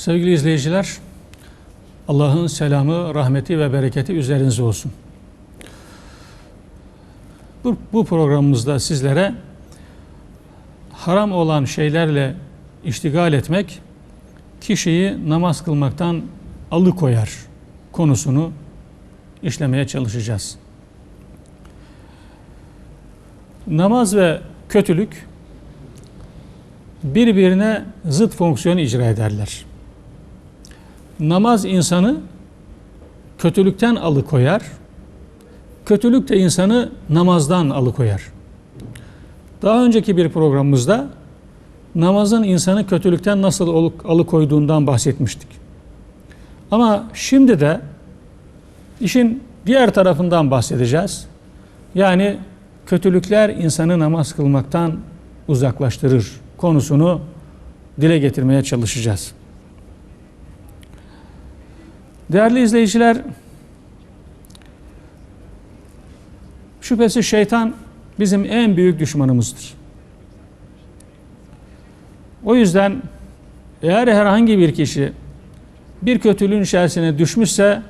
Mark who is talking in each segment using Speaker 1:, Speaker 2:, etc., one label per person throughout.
Speaker 1: Sevgili izleyiciler, Allah'ın selamı, rahmeti ve bereketi üzerinize olsun. Bu, bu programımızda sizlere haram olan şeylerle iştigal etmek kişiyi namaz kılmaktan alıkoyar konusunu işlemeye çalışacağız. Namaz ve kötülük birbirine zıt fonksiyon icra ederler. Namaz insanı kötülükten alıkoyar, kötülük de insanı namazdan alıkoyar. Daha önceki bir programımızda namazın insanı kötülükten nasıl alıkoyduğundan bahsetmiştik. Ama şimdi de işin diğer tarafından bahsedeceğiz. Yani kötülükler insanı namaz kılmaktan uzaklaştırır konusunu dile getirmeye çalışacağız. Değerli izleyiciler, şüphesiz şeytan bizim en büyük düşmanımızdır. O yüzden eğer herhangi bir kişi bir kötülüğün içerisine düşmüşse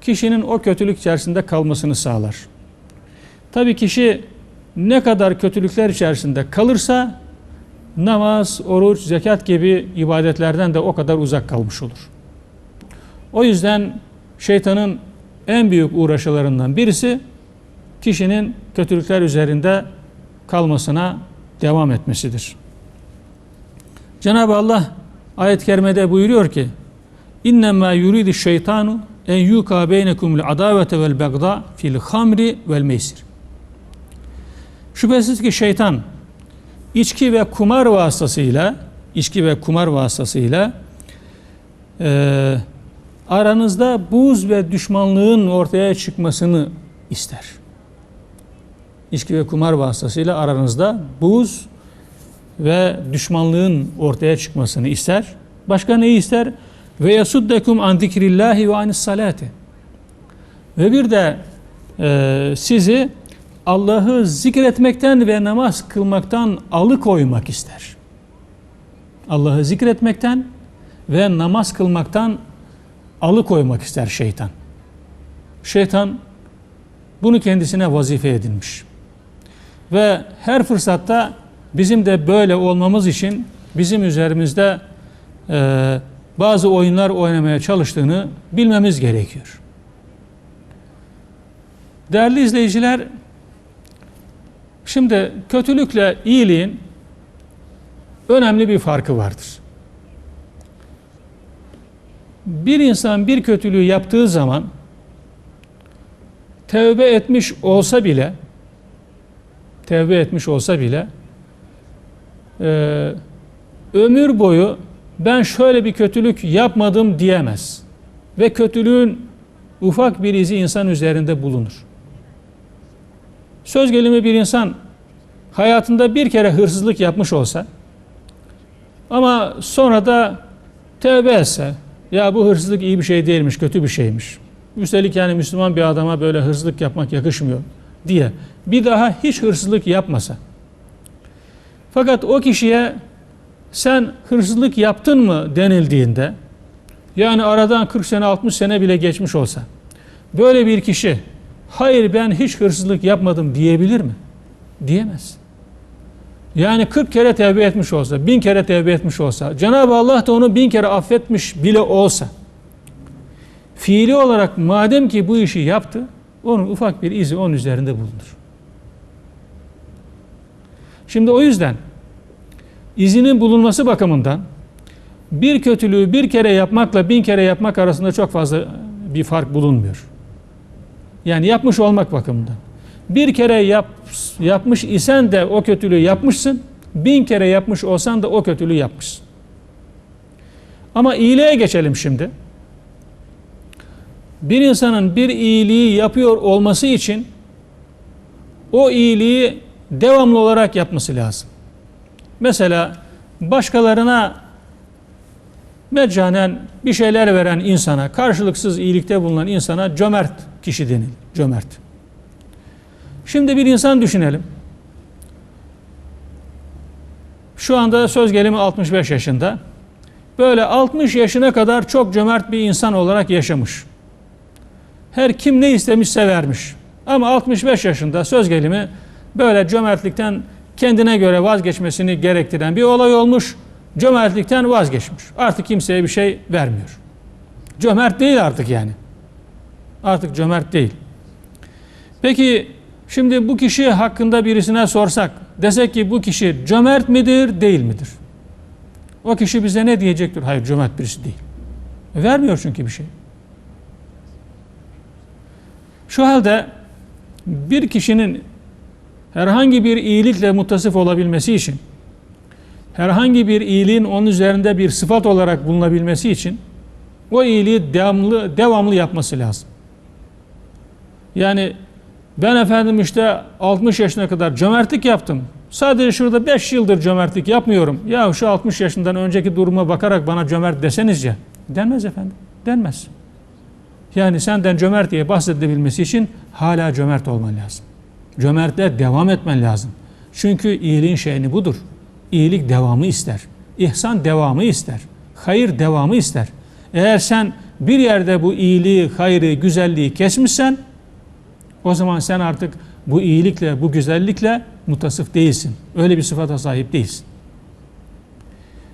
Speaker 1: kişinin o kötülük içerisinde kalmasını sağlar. Tabii kişi ne kadar kötülükler içerisinde kalırsa namaz, oruç, zekat gibi ibadetlerden de o kadar uzak kalmış olur. O yüzden şeytanın en büyük uğraşılarından birisi kişinin kötülükler üzerinde kalmasına devam etmesidir. Cenab-ı Allah ayet-i kerimede buyuruyor ki İnnemâ yuridu şeytanu en yuka beynekumul adavete vel begda fil hamri vel meysir. Şüphesiz ki şeytan içki ve kumar vasıtasıyla içki ve kumar vasıtasıyla e, aranızda buz ve düşmanlığın ortaya çıkmasını ister. İçki ve kumar vasıtasıyla aranızda buz ve düşmanlığın ortaya çıkmasını ister. Başka neyi ister? Ve yasuddekum an zikrillahi ve anis salati. Ve bir de e, sizi Allah'ı zikretmekten ve namaz kılmaktan alıkoymak ister. Allah'ı zikretmekten ve namaz kılmaktan alıkoymak ister şeytan. Şeytan bunu kendisine vazife edinmiş. Ve her fırsatta bizim de böyle olmamız için bizim üzerimizde e, bazı oyunlar oynamaya çalıştığını bilmemiz gerekiyor. Değerli izleyiciler, şimdi kötülükle iyiliğin önemli bir farkı vardır. Bir insan bir kötülüğü yaptığı zaman tevbe etmiş olsa bile tevbe etmiş olsa bile e, ömür boyu ben şöyle bir kötülük yapmadım diyemez. Ve kötülüğün ufak bir izi insan üzerinde bulunur. Söz gelimi bir insan hayatında bir kere hırsızlık yapmış olsa ama sonra da tevbe etse ya bu hırsızlık iyi bir şey değilmiş, kötü bir şeymiş. Üstelik yani Müslüman bir adama böyle hırsızlık yapmak yakışmıyor diye bir daha hiç hırsızlık yapmasa. Fakat o kişiye sen hırsızlık yaptın mı denildiğinde yani aradan 40 sene 60 sene bile geçmiş olsa böyle bir kişi hayır ben hiç hırsızlık yapmadım diyebilir mi? Diyemez. Yani 40 kere tevbe etmiş olsa, bin kere tevbe etmiş olsa, Cenab-ı Allah da onu bin kere affetmiş bile olsa, fiili olarak madem ki bu işi yaptı, onun ufak bir izi onun üzerinde bulunur. Şimdi o yüzden izinin bulunması bakımından bir kötülüğü bir kere yapmakla bin kere yapmak arasında çok fazla bir fark bulunmuyor. Yani yapmış olmak bakımından. Bir kere yap, yapmış isen de o kötülüğü yapmışsın. Bin kere yapmış olsan da o kötülüğü yapmışsın. Ama iyiliğe geçelim şimdi. Bir insanın bir iyiliği yapıyor olması için o iyiliği devamlı olarak yapması lazım. Mesela başkalarına meccanen bir şeyler veren insana, karşılıksız iyilikte bulunan insana cömert kişi denir. Cömert. Şimdi bir insan düşünelim. Şu anda söz gelimi 65 yaşında. böyle 60 yaşına kadar çok cömert bir insan olarak yaşamış. Her kim ne istemişse vermiş. Ama 65 yaşında söz gelimi böyle cömertlikten kendine göre vazgeçmesini gerektiren bir olay olmuş. Cömertlikten vazgeçmiş. Artık kimseye bir şey vermiyor. Cömert değil artık yani. Artık cömert değil. Peki şimdi bu kişi hakkında birisine sorsak, desek ki bu kişi cömert midir, değil midir? O kişi bize ne diyecektir? Hayır cömert birisi değil. Vermiyor çünkü bir şey. Şu halde bir kişinin herhangi bir iyilikle muttasıf olabilmesi için, herhangi bir iyiliğin onun üzerinde bir sıfat olarak bulunabilmesi için o iyiliği devamlı devamlı yapması lazım. Yani ben efendim işte 60 yaşına kadar cömertlik yaptım. Sadece şurada 5 yıldır cömertlik yapmıyorum. Ya şu 60 yaşından önceki duruma bakarak bana cömert deseniz ya. Denmez efendim. Denmez. Yani senden cömert diye bahsedilebilmesi için hala cömert olman lazım. Cömertle devam etmen lazım. Çünkü iyiliğin şeyini budur. İyilik devamı ister. İhsan devamı ister. Hayır devamı ister. Eğer sen bir yerde bu iyiliği, hayrı, güzelliği kesmişsen o zaman sen artık bu iyilikle, bu güzellikle mutasıf değilsin. Öyle bir sıfata sahip değilsin.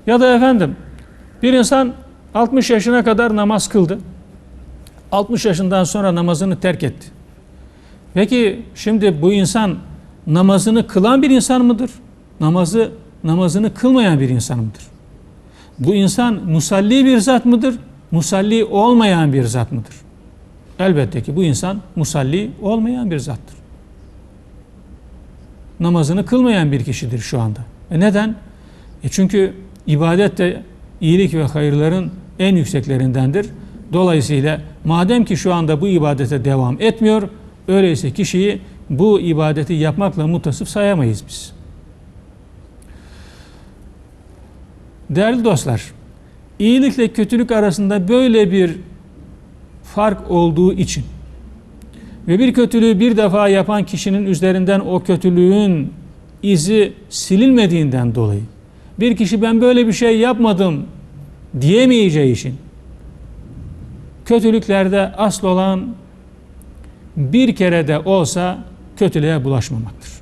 Speaker 1: Ya da efendim bir insan 60 yaşına kadar namaz kıldı. 60 yaşından sonra namazını terk etti. Peki şimdi bu insan namazını kılan bir insan mıdır? Namazı namazını kılmayan bir insan mıdır? Bu insan musalli bir zat mıdır? Musalli olmayan bir zat mıdır? Elbette ki bu insan musalli olmayan bir zattır. Namazını kılmayan bir kişidir şu anda. E neden? E çünkü ibadet de iyilik ve hayırların en yükseklerindendir. Dolayısıyla madem ki şu anda bu ibadete devam etmiyor, öyleyse kişiyi bu ibadeti yapmakla mutasıf sayamayız biz. Değerli dostlar, iyilikle kötülük arasında böyle bir fark olduğu için ve bir kötülüğü bir defa yapan kişinin üzerinden o kötülüğün izi silinmediğinden dolayı bir kişi ben böyle bir şey yapmadım diyemeyeceği için kötülüklerde asıl olan bir kere de olsa kötülüğe bulaşmamaktır.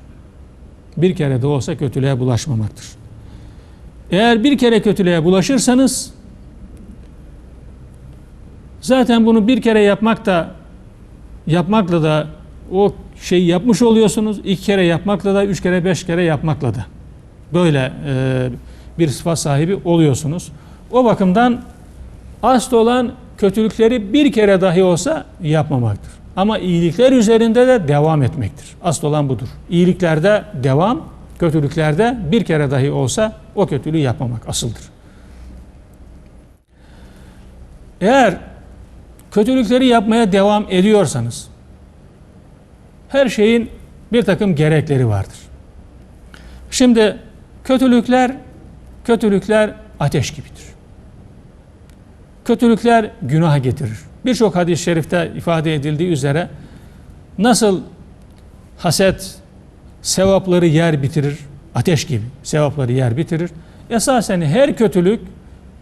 Speaker 1: Bir kere de olsa kötülüğe bulaşmamaktır. Eğer bir kere kötülüğe bulaşırsanız zaten bunu bir kere yapmak da yapmakla da o şeyi yapmış oluyorsunuz. İki kere yapmakla da, üç kere, beş kere yapmakla da. Böyle e, bir sıfat sahibi oluyorsunuz. O bakımdan asıl olan kötülükleri bir kere dahi olsa yapmamaktır. Ama iyilikler üzerinde de devam etmektir. Asıl olan budur. İyiliklerde devam, kötülüklerde bir kere dahi olsa o kötülüğü yapmamak asıldır. Eğer kötülükleri yapmaya devam ediyorsanız her şeyin bir takım gerekleri vardır. Şimdi kötülükler kötülükler ateş gibidir. Kötülükler günaha getirir. Birçok hadis-i şerifte ifade edildiği üzere nasıl haset sevapları yer bitirir, ateş gibi sevapları yer bitirir. Esasen her kötülük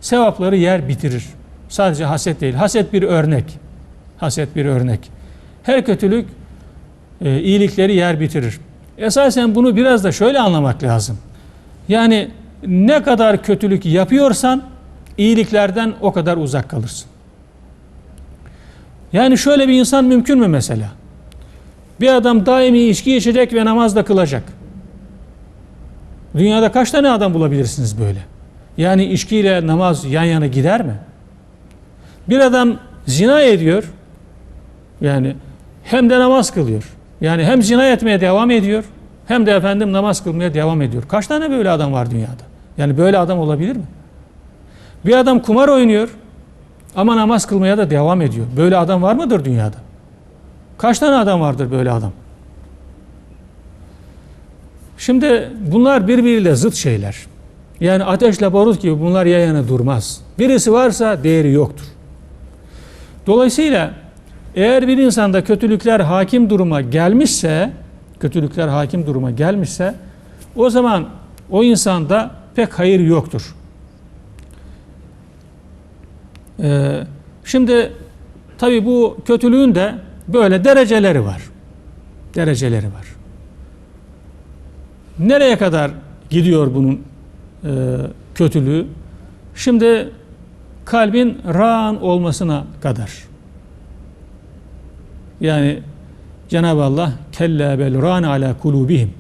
Speaker 1: sevapları yer bitirir. Sadece haset değil. Haset bir örnek. Haset bir örnek. Her kötülük e, iyilikleri yer bitirir. Esasen bunu biraz da şöyle anlamak lazım. Yani ne kadar kötülük yapıyorsan iyiliklerden o kadar uzak kalırsın. Yani şöyle bir insan mümkün mü mesela? Bir adam daimi içki içecek ve namaz da kılacak. Dünyada kaç tane adam bulabilirsiniz böyle? Yani içkiyle namaz yan yana gider mi? Bir adam zina ediyor. Yani hem de namaz kılıyor. Yani hem zina etmeye devam ediyor hem de efendim namaz kılmaya devam ediyor. Kaç tane böyle adam var dünyada? Yani böyle adam olabilir mi? Bir adam kumar oynuyor ama namaz kılmaya da devam ediyor. Böyle adam var mıdır dünyada? Kaç tane adam vardır böyle adam? Şimdi bunlar birbiriyle zıt şeyler. Yani ateşle barut gibi bunlar yan yana durmaz. Birisi varsa değeri yoktur. Dolayısıyla eğer bir insanda kötülükler hakim duruma gelmişse, kötülükler hakim duruma gelmişse o zaman o insanda pek hayır yoktur. Ee, şimdi tabi bu kötülüğün de böyle dereceleri var. Dereceleri var. Nereye kadar gidiyor bunun e, kötülüğü? Şimdi kalbin rağan olmasına kadar. Yani Cenab-ı Allah kella bel râne ala kulubihim.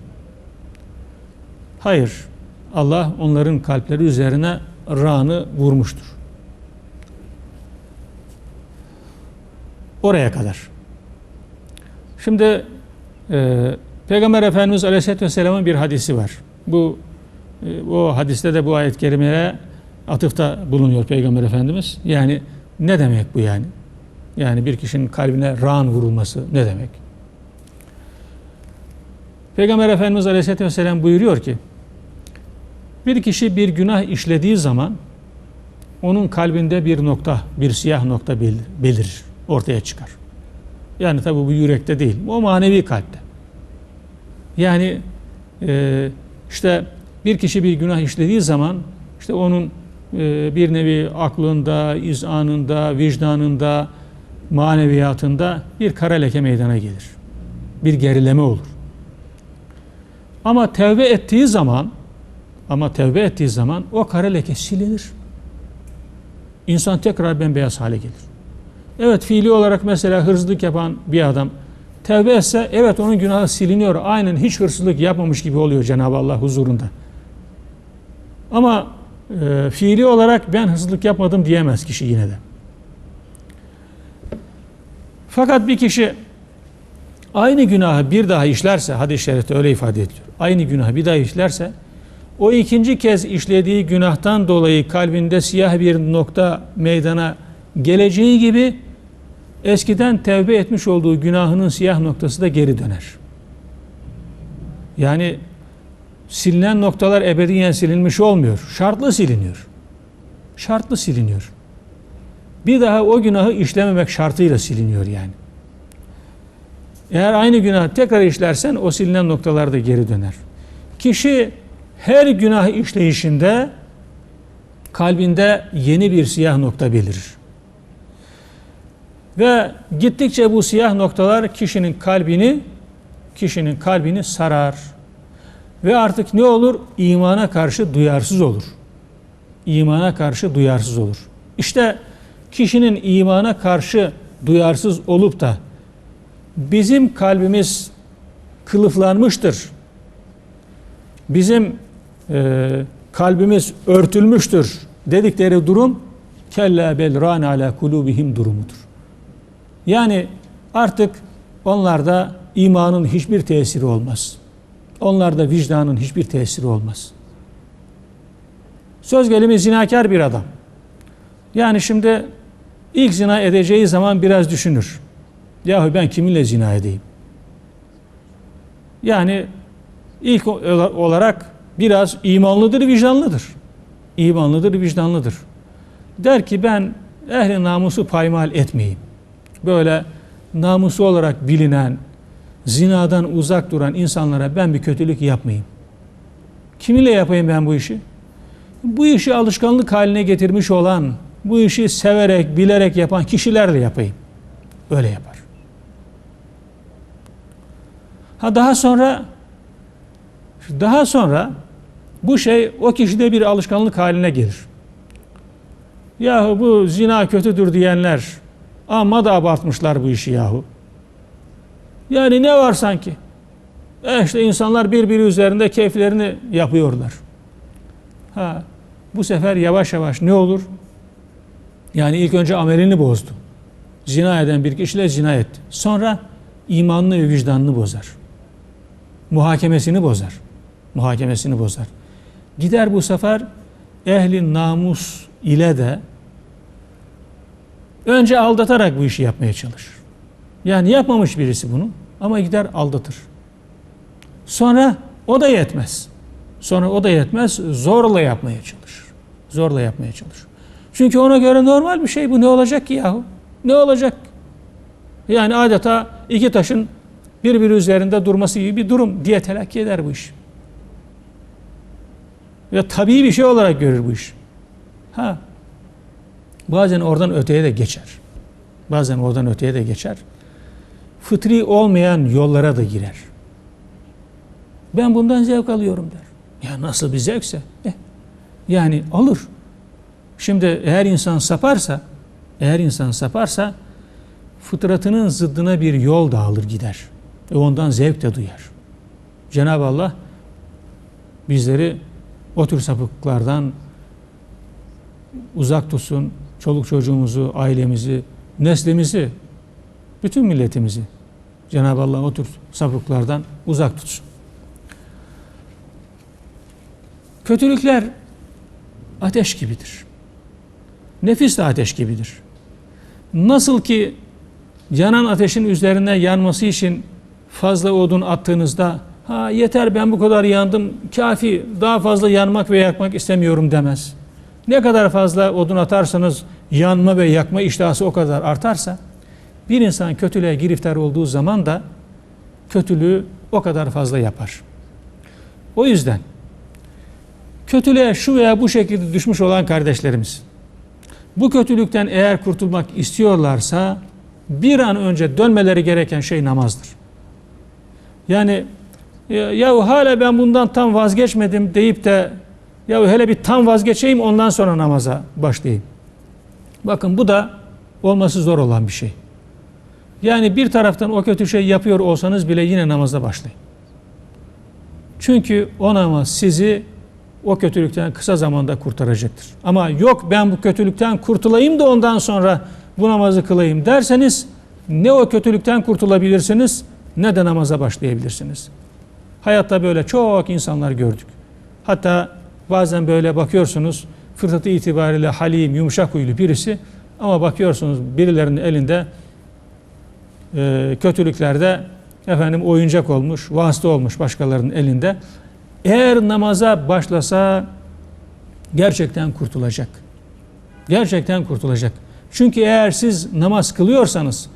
Speaker 1: Hayır. Allah onların kalpleri üzerine rağını vurmuştur. Oraya kadar. Şimdi e, Peygamber Efendimiz Aleyhisselatü Vesselam'ın bir hadisi var. Bu e, o hadiste de bu ayet-i kerimeye atıfta bulunuyor Peygamber Efendimiz. Yani ne demek bu yani? Yani bir kişinin kalbine rağın vurulması ne demek? Peygamber Efendimiz Aleyhisselatü Vesselam buyuruyor ki bir kişi bir günah işlediği zaman onun kalbinde bir nokta, bir siyah nokta belir- belirir, ortaya çıkar. Yani tabi bu yürekte değil, o manevi kalpte. Yani e, işte bir kişi bir günah işlediği zaman işte onun bir nevi aklında, izanında, vicdanında, maneviyatında bir kara leke meydana gelir. Bir gerileme olur. Ama tevbe ettiği zaman ama tevbe ettiği zaman o kara leke silinir. İnsan tekrar bembeyaz hale gelir. Evet fiili olarak mesela hırsızlık yapan bir adam tevbe etse evet onun günahı siliniyor. Aynen hiç hırsızlık yapmamış gibi oluyor Cenab-ı Allah huzurunda. Ama e, fiili olarak ben hırsızlık yapmadım diyemez kişi yine de. Fakat bir kişi aynı günahı bir daha işlerse, hadis-i şerifte öyle ifade ediliyor. Aynı günahı bir daha işlerse, o ikinci kez işlediği günahtan dolayı kalbinde siyah bir nokta meydana geleceği gibi eskiden tevbe etmiş olduğu günahının siyah noktası da geri döner. Yani silinen noktalar ebediyen silinmiş olmuyor. Şartlı siliniyor. Şartlı siliniyor. Bir daha o günahı işlememek şartıyla siliniyor yani. Eğer aynı günah tekrar işlersen o silinen noktalar da geri döner. Kişi her günah işleyişinde kalbinde yeni bir siyah nokta belirir. Ve gittikçe bu siyah noktalar kişinin kalbini kişinin kalbini sarar. Ve artık ne olur? İmana karşı duyarsız olur. İmana karşı duyarsız olur. İşte kişinin imana karşı duyarsız olup da bizim kalbimiz kılıflanmıştır. Bizim e, kalbimiz örtülmüştür dedikleri durum kella bel rana ala kulubihim durumudur. Yani artık onlarda imanın hiçbir tesiri olmaz. Onlarda vicdanın hiçbir tesiri olmaz. Söz gelimi zinakar bir adam. Yani şimdi ilk zina edeceği zaman biraz düşünür. Yahu ben kiminle zina edeyim? Yani ilk olarak biraz imanlıdır, vicdanlıdır. İmanlıdır, vicdanlıdır. Der ki ben ehli namusu paymal etmeyeyim. Böyle namusu olarak bilinen, zinadan uzak duran insanlara ben bir kötülük yapmayayım. Kiminle yapayım ben bu işi? Bu işi alışkanlık haline getirmiş olan, bu işi severek, bilerek yapan kişilerle yapayım. Öyle yapar. Ha daha sonra daha sonra bu şey o kişide bir alışkanlık haline gelir. Yahu bu zina kötüdür diyenler amma da abartmışlar bu işi yahu. Yani ne var sanki? E işte insanlar birbiri üzerinde keyiflerini yapıyorlar. Ha, bu sefer yavaş yavaş ne olur? Yani ilk önce amelini bozdu. Zina eden bir kişiyle zina etti. Sonra imanını ve vicdanını bozar. Muhakemesini bozar. Muhakemesini bozar. Gider bu sefer ehli namus ile de önce aldatarak bu işi yapmaya çalışır. Yani yapmamış birisi bunu ama gider aldatır. Sonra o da yetmez. Sonra o da yetmez zorla yapmaya çalışır. Zorla yapmaya çalışır. Çünkü ona göre normal bir şey bu ne olacak ki yahu? Ne olacak? Yani adeta iki taşın birbiri üzerinde durması gibi bir durum diye telakki eder bu iş. Ve tabii bir şey olarak görür bu iş. Ha. bazen oradan öteye de geçer. Bazen oradan öteye de geçer. Fıtri olmayan yollara da girer. Ben bundan zevk alıyorum der. Ya nasıl bir zevkse. Eh, yani alır. Şimdi eğer insan saparsa, eğer insan saparsa fıtratının zıddına bir yol da alır gider. Ve ondan zevk de duyar. Cenab-ı Allah bizleri o tür sapıklardan uzak tutsun. Çoluk çocuğumuzu, ailemizi, neslimizi, bütün milletimizi Cenab-ı Allah o tür sapıklardan uzak tutsun. Kötülükler ateş gibidir. Nefis de ateş gibidir. Nasıl ki yanan ateşin üzerine yanması için fazla odun attığınızda ha yeter ben bu kadar yandım kafi daha fazla yanmak ve yakmak istemiyorum demez. Ne kadar fazla odun atarsanız yanma ve yakma iştahı o kadar artarsa bir insan kötülüğe giriftar olduğu zaman da kötülüğü o kadar fazla yapar. O yüzden kötülüğe şu veya bu şekilde düşmüş olan kardeşlerimiz bu kötülükten eğer kurtulmak istiyorlarsa bir an önce dönmeleri gereken şey namazdır. Yani ya, ya hala ben bundan tam vazgeçmedim deyip de ya hele bir tam vazgeçeyim ondan sonra namaza başlayayım. Bakın bu da olması zor olan bir şey. Yani bir taraftan o kötü şey yapıyor olsanız bile yine namaza başlayın. Çünkü o namaz sizi o kötülükten kısa zamanda kurtaracaktır. Ama yok ben bu kötülükten kurtulayım da ondan sonra bu namazı kılayım derseniz ne o kötülükten kurtulabilirsiniz ne de namaza başlayabilirsiniz. Hayatta böyle çok insanlar gördük. Hatta bazen böyle bakıyorsunuz fırsatı itibariyle halim, yumuşak huylu birisi ama bakıyorsunuz birilerinin elinde e, kötülüklerde efendim oyuncak olmuş, vasıta olmuş başkalarının elinde. Eğer namaza başlasa gerçekten kurtulacak. Gerçekten kurtulacak. Çünkü eğer siz namaz kılıyorsanız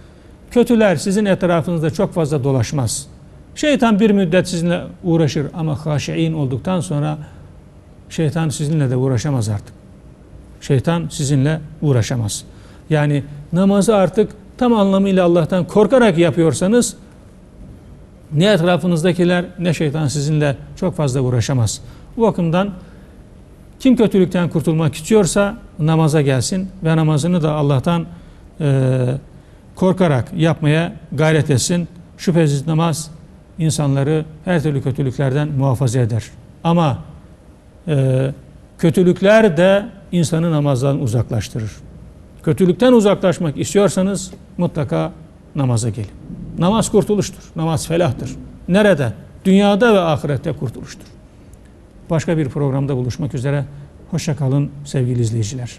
Speaker 1: kötüler sizin etrafınızda çok fazla dolaşmaz. Şeytan bir müddet sizinle uğraşır ama haşiin olduktan sonra şeytan sizinle de uğraşamaz artık. Şeytan sizinle uğraşamaz. Yani namazı artık tam anlamıyla Allah'tan korkarak yapıyorsanız ne etrafınızdakiler ne şeytan sizinle çok fazla uğraşamaz. Bu bakımdan kim kötülükten kurtulmak istiyorsa namaza gelsin ve namazını da Allah'tan e, korkarak yapmaya gayret etsin. Şüphesiz namaz insanları her türlü kötülüklerden muhafaza eder. Ama e, kötülükler de insanı namazdan uzaklaştırır. Kötülükten uzaklaşmak istiyorsanız mutlaka namaza gelin. Namaz kurtuluştur. Namaz felahtır. Nerede? Dünyada ve ahirette kurtuluştur. Başka bir programda buluşmak üzere. Hoşça kalın sevgili izleyiciler.